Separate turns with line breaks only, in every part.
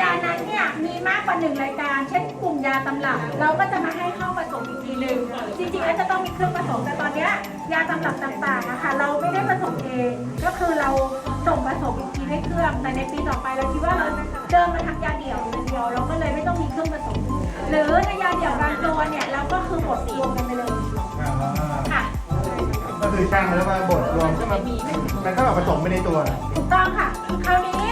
ยานั้นเนี่ยมีมากกว่าหนึ่งรายการ เช่นกลุ่มยาตำรับ เราก็จะมาให้เข้าผสมอีกทีหนึ่งจริงๆแล้วจะต้องมีเครื่องผสมแต่ตอนเนี้ยยาตำรับต่างๆนะคะเราไม่ได้ผสมเองก็คือเราส่งผสมอีกทีให้เครื่องแต่ในปีต่อไปเราคิดว่าเราเดินมาทำยาเดี่ยวอย่างเดียวเราก็เลยไม่ต้องมีเครื่องผสม หรือในยาเดี่ยวบางตัวเนี่ยเราก็คือหมดรวมกันไปเลยค่ะ
ก็คือช่างแล้วมาบดรวมก็มามันก็แบบผสมไปในตัวนะ
ถูกต้องค่ะคราวนี้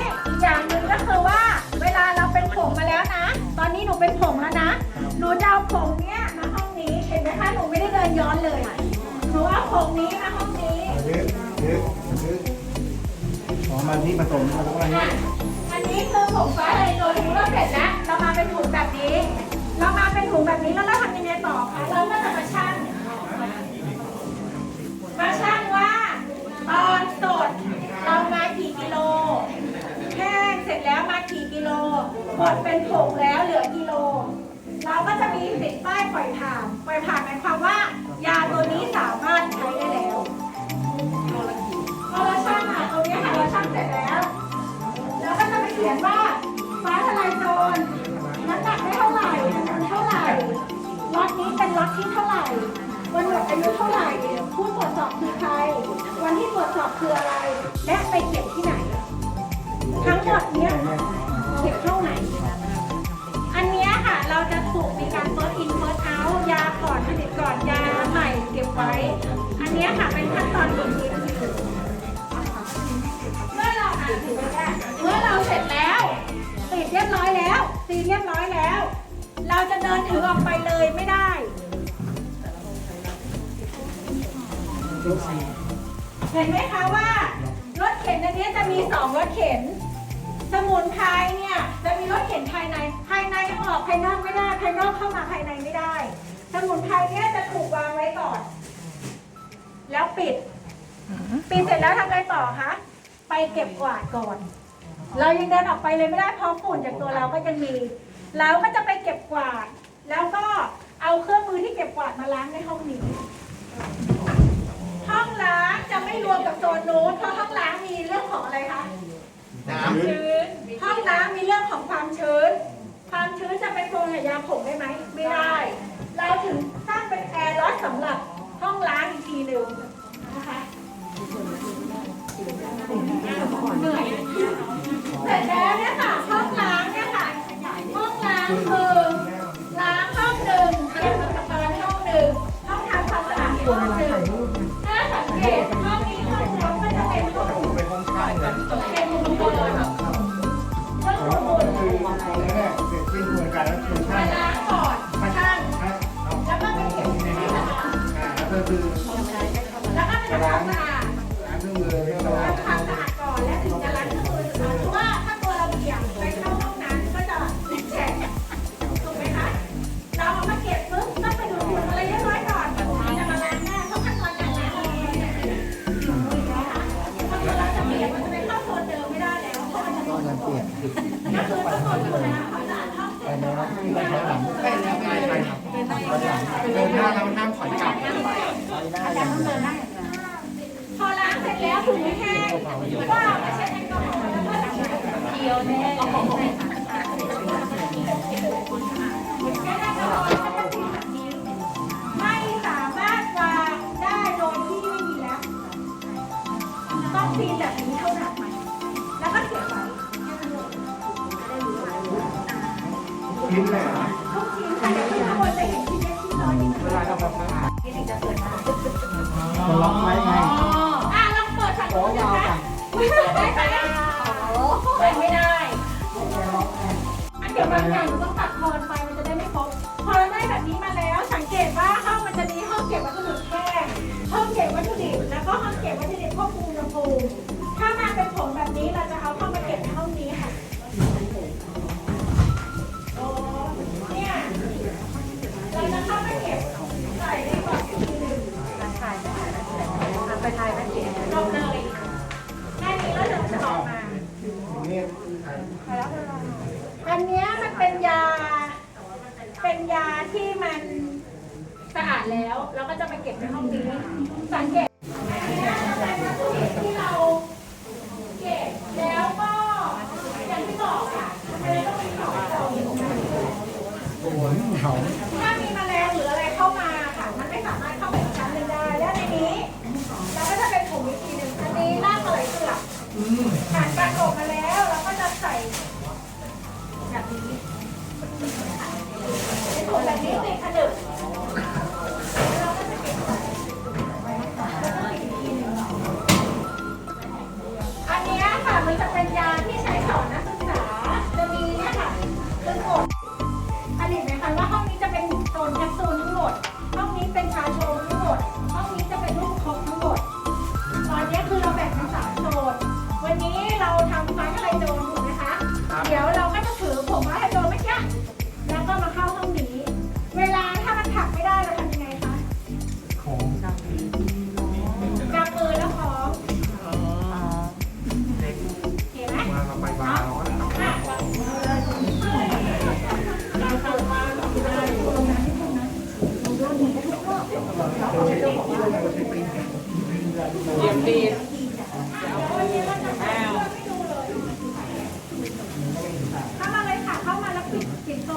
เป็นผงแล้วนะ หนูจะเอาผงเนี้ยมาห้องนี้ เห็นไหมคะ หนูไม่ได้เดินย้อนเลยหนูเอาผงนี้มาห้องนี้
ยึดยึดยึดอ๋อมาที่ผสมผสมอะไร
อะ
นี่
อันนี้คือผงฟ้าไทโดนเราเสร็จแล้ว เรามาเป็นถุงแบบนี้ เรามาเป็นถุงแบบนี้แล้วเราทำยังไงต่อคะ เราก็จะมาชั่ ร่วันหมดอายุเท่าไหร่ ผู้ตรวจสอบคือใคร วันที่ตรวจสอบคืออะไร และไปเก็บที่ไหน ทั้งหมดเนี้ยเก็บเท่าไหนอันเนี้ยค่ะเราจะถูกมีการ first in first out ยาก่อนผลิตก่อนยาใหม่เก็บไว้ อันเนี้ยค่ะเป็นขั้นตอนของทีมเมื่อเราอ่านถึงเมื่อเราเสร็จแล้วติดเรียบร้อยแล้วตีเรียบร้อยแล้ว เราจะเดินถือออกไปเลยไม่ได้ เห็นไหมคะว่ารถเข็นอันนี้จะมีสองรถเข็น สมุนไพรเนี่ยจะมีรถเข็นภายใน ภายในออกภายนอกไม่ได้ ภายนอกเข้ามาภายในไม่ได้ สมุนไพรเนี่ยจะถูกวางไว้ก่อน แล้วปิด ปิดเสร็จแล้วทำอะไรต่อคะ ไปเก็บกวาดก่อน เรายังเดินออกไปเลยไม่ได้เพราะฝุ่นจากตัวเราก็ยังมี เราก็จะไปเก็บกวาด แล้วก็เอาเครื่องมือที่เก็บกวาดมาล้างในห้องนี้ จะไม่รวมกับโซนนู้นเพราะห้องล้างมีเรื่องของอะไรคะ
น้ำ
ชื้นห้องน้ำมีเรื่องของความชื้น ความชื้นจะไปโปรยยาผมได้ไหม ไม่ได้ เราถึงสร้างเป็นแอร์ล็อตสำหรับห้องล้างอีกทีหนึ่งนะคะเหนื่อยเสร็จแล้วเนี่ยค่ะห้องล้างเนี่ยค่ะห้องล้างคือ เดินหน้า
แล้ว
นั่งถอยกลั
บ
พอล้างเสร็จแล้วถุงไม่แห้งก็เอามาเช็ดแอลกอฮอล์แล้วก็ล้างเดียวแน่ เป็น
ยาที่มันสะอาดแล้ว
เราก็จะไปเก็บในห้องนี้สังเกตที่เราเก็บแล้วก็อย่างที่บอกค่ะมัต้องเป็องเราถ้ามีแมลงหรืออะไรเข้ามาค่ะ มันไม่สามาร
ถเข้าไปชั้น
นึ่ได้ และในนี้เราก็จะเป็นกงวิธีหนอันนี้ล่าเปิดเปลือกผ่านการอบแล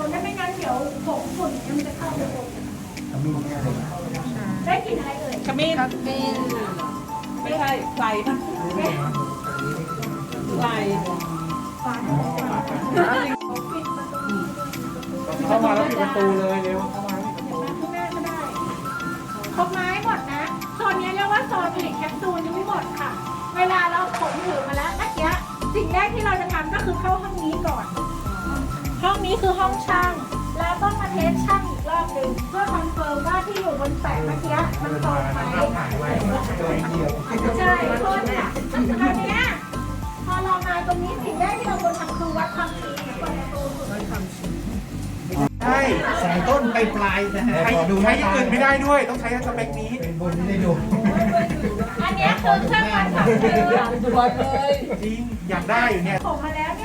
ปิดโซนได้ไม่งั้นเดี๋ยวผงฝุ่นเนี่ยมันจะเข้าไปอบได้กลิ่นอะไรเอ่ย
ขมิ้นขมิ้นไม่ใช่ใส่ใส่
เข้ามาแล้วปิดประตูเลยเร็วเข้ามา
ข้างหน้าก็ได้ครบไม้หมดนะโซนนี้เรียกว่าโซนผลิตแคปซูลยังไม่หมดค่ะ เวลาเราขนถือมาแล้วเมื่อกี้สิ่งแรกที่เราจะทำก็คือเข้าห้องนี้ก่อน ห้องนี้คือห้องช่าง แล้วต้องมาเทสช่างอีกรอบหนึ่งเพื่อคอนเฟิร์มว่าที่อยู่บนแปะเมื่อกี้มันตรงไหม
เจอเดียว
ใช่โทษค่ะคราวเนี้ยพอเรามาตรงนี้สิ่งแรกที่เราควรทำคือวัดความชื้นของประตู
ใช่สายต้นไปปลายนะฮะใช้ดูใช้อย่างอื่นไม่ได้ด้วย ต้องใช้สเปคนี้เป็นบนที่ได้ดู
อันเนี้ยคือเครื่องวัดความชื้น
ด่วนเลย
จริงอยากได้อยู่เนี่ย
ผมมาแล้วเนี่ย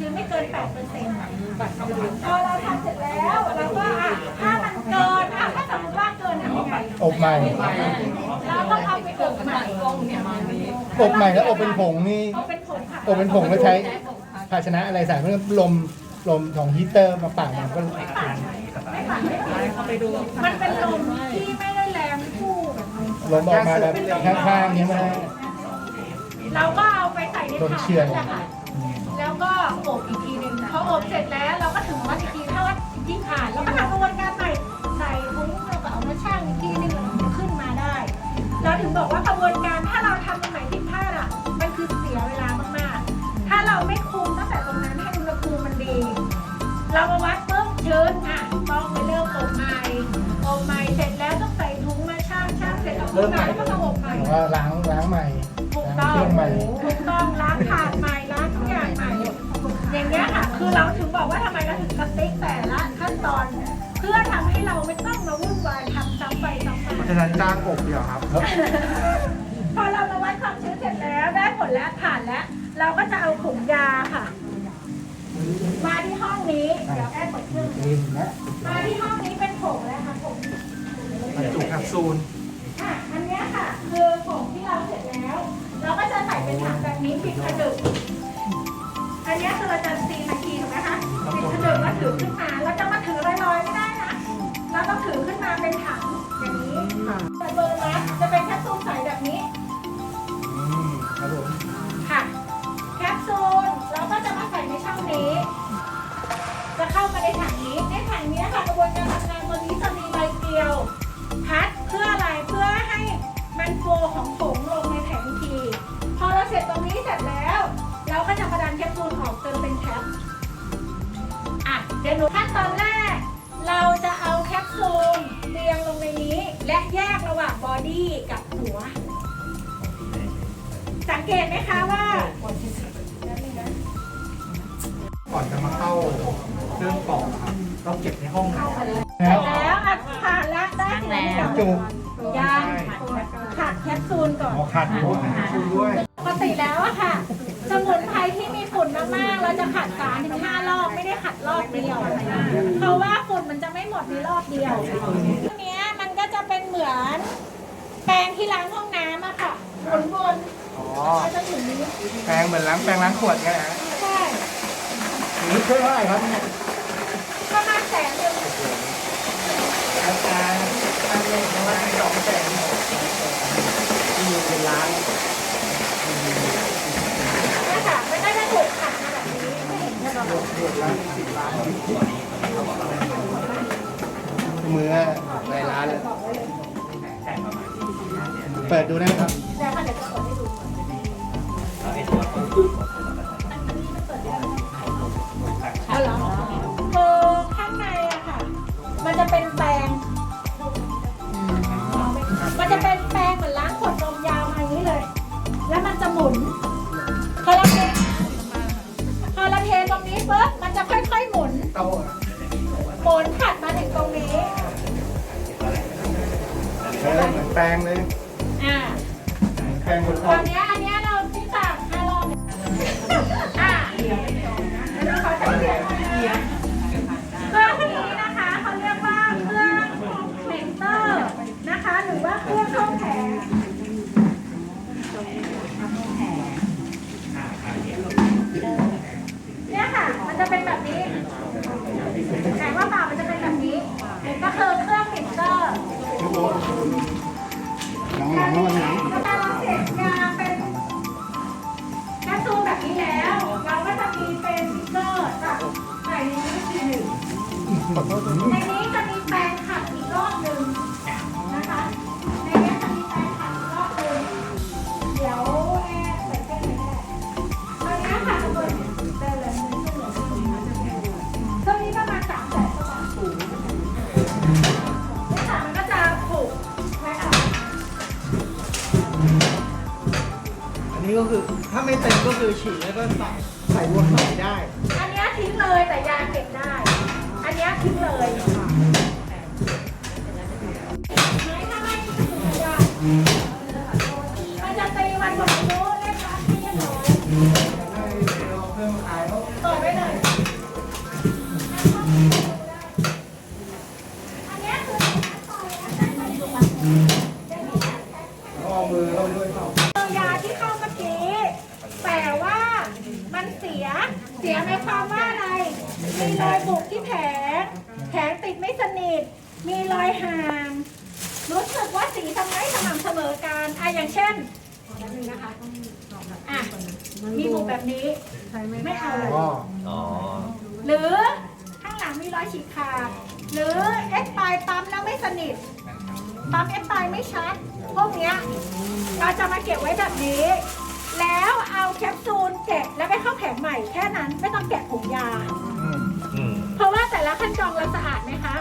ต้อง
มีค
วามชื้นไม่เกิน8%พอเราทำเสร็จแล้วเราก็อะถ้ามันเกินอะถ้าสมมติว่าเกินทำยังไง
อบใหม่
เราต้องเอาไปอบใหม่
อบใหม่แล้วอบเป็นผงนี่
เอาเป็นผงค่ะ
อบเป็นผงแล้วใช้ภาชนะอะไรใส่เพื่อลมลมของฮีตเตอร์มาปั่นมันก็
ไม่ปั่นไม่ปั่นไม่ปั่น
เขาไปดู
มันเป็นลมที่ไม่ได้แรงคู่
ลมออกมาแบบข้างๆนี้มัน
เราก็เอาไปใส่ในถัง
เฉื่อย
นั่แหละค่ะ แล้วก็อบอีกทีหนึ่งพออบเสร็จแล้วเราก็ถึงวัดอีกทีถ้าวัดที่ผ่านเราก็ทำกระบวนการใส่ใส่ถุงเราก็เอามาชั่งอีกทีหนึงแล้วมันขึ้นมาได้ เราถึงบอกว่ากระบวนการถ้าเราทำตรงไหนผิดพลาดอะมันคือเสียเวลามากๆ ถ้าเราไม่คุมตั้งแต่ตรงนั้นให้อุณหภูมิมันดี เรามาวัดปุ๊บเชิญอะต้องไปเริ่มอบใหม่อบใหม่เสร็จแล้วต้องใส่ถุงมาช่างช่างเสร็จแล้วขึ้นมาแล้วก็ต้องอบใหม่
ว่าล้างล้างใหม่
ถูก
ล้าง
ต้อง
เครื่องใหม่
ถูกต้องล้างถาดใหม่ อย่างเงี้ยค่ะ คือเราถึงบอกว่าทำไมเราถึงสติ๊กแต่ละขั้นตอน เพื่อทำให้เราไม่ต้องมาวุ่นวายทำซ้ำไปซ้ำ
เพ
มา
ราะฉะนั้นจ้างอบเดียวครับ
พอเรามาวัดความชื้นเสร็จแล้วได้ผลแล้วผ่านแล้ว เราก็จะเอาถุงยาค่ะ มาที่ห้องนี้เดี๋ยวแอดเปิดเครื่องมาที่ห้องนี้เป็นผงแล้วค่ะผง
บรรจุแคปซูล
อะอันเนี้ยค่ะ คือผงที่เราเสร็จแล้ว เราก็จะใส่เป็นถังแบบนี้ปิดกระดึก อันเนี้ยคือเราจะซีนาทีถูกไหมคะปิดกระดึกแล้วถือขึ้นมาเราจะมาถือลอยๆไม่ได้นะ เราต้องถือขึ้นมาเป็นถังอย่างนี้แต่เบอร์นะจะเป็นแคปซูลใสแบบนี้
อืมครับผม
เกตไหมคะว่าก่อ
นจะมาเข้าเครื่องกรองครับต้องเก็บในห้องน้ำ
แล้ว
แล้วอะผ่านแล้วได้ถึงแล้ว
จุก
ยังขัดแคปซูลก่อน
หมอขัดหัว
ชูด้วย
ปกติแล้วอะค่ะ สมุนไพรที่มีฝุ่นมากๆ เราจะขัดสามถึงห้ารอบไม่ได้ขัดรอบเดียว เพราะว่าฝุ่นมันจะไม่หมดในรอบเดียวทีเนี้ยมันก็จะเป็นเหมือน แปรงที่ล้างห้องน้ำอะค่ะหมุนวน
อ๋อ
ก็จะถึงนี้
แปรงเหมือนล้างแปรงล้างขวดไงฮะ
ใช่
นี่เท่าไหร่ครับ
ประมาณแสนหนึ่ง
ราคาอันนี้ประมาณสองแสนที่มีเป็นล้าน
นี่ค่ะมันก็จะถูกขัดมาแบบนี้ไม่เห็นจะแบบ
รวมแล้วสิบล้าน
มือหลายร้านเลยเปิดดูได้ไหมครับ
แต่ค่ะเดี๋ยวจะเปิดให้ดู จะเป็นแบ
บนี้
แสงว่าเปล่ามันจะเป็นแบบนี้ ก็คือเครื่องเมนเตอร์
หลังหลังล้วมันหลัง
นนี้ก็คือถ้าไม่เต็มก็คือฉีดแล้วก็ใส่ใส่วนใส่ได้
อันเนี้ยทิ้งเลยแต่ยาเก็บได้ อันเนี้ยทิ้งเลยไม่ถ้าไม่ทิ้งถือได้มันจะตีวันหมดอายุเรียบร้อยที่เรียบร้อยต่อไว้เลย อันเนี้ยคือ
เอามือเข้าด้วยเปล่า
คือยาที่เข้าเมื่อกี้ แต่ว่ามันเสีย เสียหมายความว่าอะไร มีรอยบุกที่แผงแผงติดไม่สนิท มีรอยห่างรู้สึกว่าสีทำไมสม่ำเสมอกันอะอย่างเช่นแบบนี้นะคะอะมีบุกแบบนี้ ไม่เอาเลย
อ๋อ
อ๋อ
หรือข้างหลังมีรอยฉีกขาดหรือเอสปลายปั๊มแล้วไม่สนิทปั๊มเอสปลายไม่ชัด พวกเนี้ยเราจะมาเก็บไว้แบบนี้ แล้วเอาแคปซูลเก็บแล้วไปเข้าแผงใหม่แค่นั้นไม่ต้องแกะถุงยา
อืม
เพราะว่าแต่ละขั้นตอนเราสะอาดไหมคะ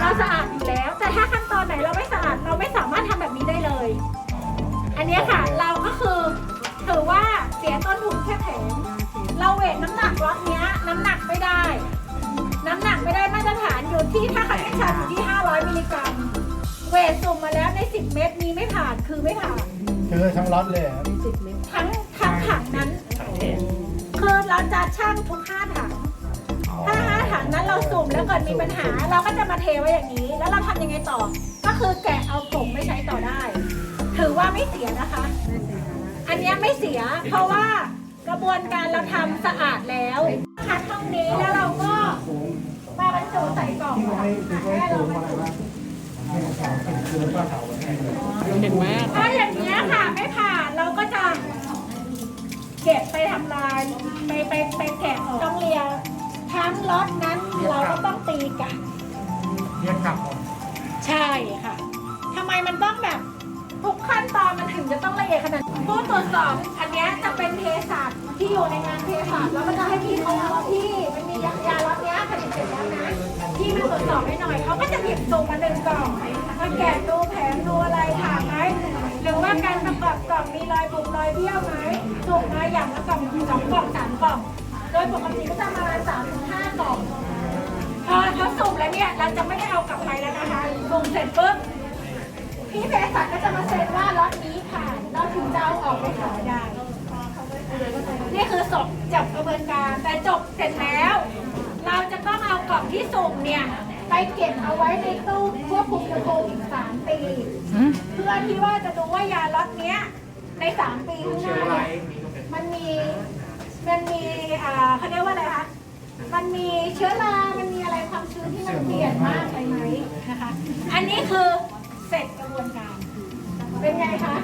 เราสะอาดอยู่แล้ว แต่ถ้าขั้นตอนไหนเราไม่สะอาดเราไม่สามารถทำแบบนี้ได้เลย อันเนี้ยค่ะเราก็คือถือว่าเสียต้นทุนแค่แผงเราเวทน้ำหนักล็อตเนี้ย น้ำหนักไม่ได้ น้ำหนักไม่ได้มาตรฐานอยู่ที่ถ้าคณิตศาสตร์อยู่ที่ 500 มิลลิกรัม เวทสุ่มมาแล้วใน 10 เม็ดมีไม่ผ่านคือไม่ผ่าน
คือทั้งล็อตเลยเหรอ
ทั้งทั้งถังนั้น
ทั้งแถบ
คือเราจะชั่งทุก5ถัง ถ้า5ถังนั้นเราสุ่มแล้วเกิดมีปัญหา เราก็จะมาเทไว้อย่างนี้ แล้วเราทำยังไงต่อ ก็คือแกะเอาผงไม่ใช้ต่อได้ ถือว่าไม่เสียนะคะ อันเนี้ยไม่เสีย เพราะว่ากระบวนการเราทำสะอาดแล้วคัดห้องนี้แล้วเราก็มาบรรจุใส่กล่องค่ะแค่เราบรรจุ
เห็นไหม
ถ้าอย่างเนี้ยค่ะไม่ผ่านเราก็จะ เก็บไปทำลาย ไปไปไปแกะออกต้องเลียทั้งล็อตนั้นเราก็ต้องตีกลับ
เรียกกลับหมด
ใช่ค่ะทำไมมันต้องแบบทุกขั้นตอนมันถึงจะต้องละเอียดขนาดนั้นผู้ตรวจสอบอันเนี้ยจะเป็นเภสัชที่อยู่ในงานเภสัชแล้วก็จะให้พี่เขาว่าพี่มันมียายาล็อตเนี้ยผลิตเสร็จแล้วนะพี่มาตรวจสอบให้หน่อยเขาก็จะหยิบส่งมาหนึ่งกล่องมาแกะดูแผงดูอะไรถามไหมหรือว่าการประกอบกล่องมีรอยบุบรอยเบี้ยวไหม ส่งมาอย่างละกล่องสองกล่องสามกล่อง โดยปกติก็จะมาสามถึงห้ากล่องพอเขาสุ่มแล้วเนี่ยเราจะไม่ได้เอากลับไปแล้วนะคะสุ่มเสร็จปุ๊บพี่เภสัชก็จะมาเซ็นว่าล็อตนี้ผ่านเราถึงจะเอาออกไปขายได้ นี่คือจบจบกระบวนการแต่จบเสร็จแล้ว เราจะต้องเอากล่องที่สุ่มเนี่ยไปเก็บเอาไว้ในตู้ควบคุมอุณหภูมิอีกสามปี เพื่อที่ว่าจะดูว่ายาล็อตเนี้ย ในสามปีข้างหน้าเนี่ยมันมีมันมีอ่าเขาเรียกว่าอะไรคะมันมีเชื้อรา มันมีอะไรความชื้นที่มันเปลี่ยนมากไปไหมนะคะ อันนี้คือเสร็จกระบวนการ เป็นไงคะ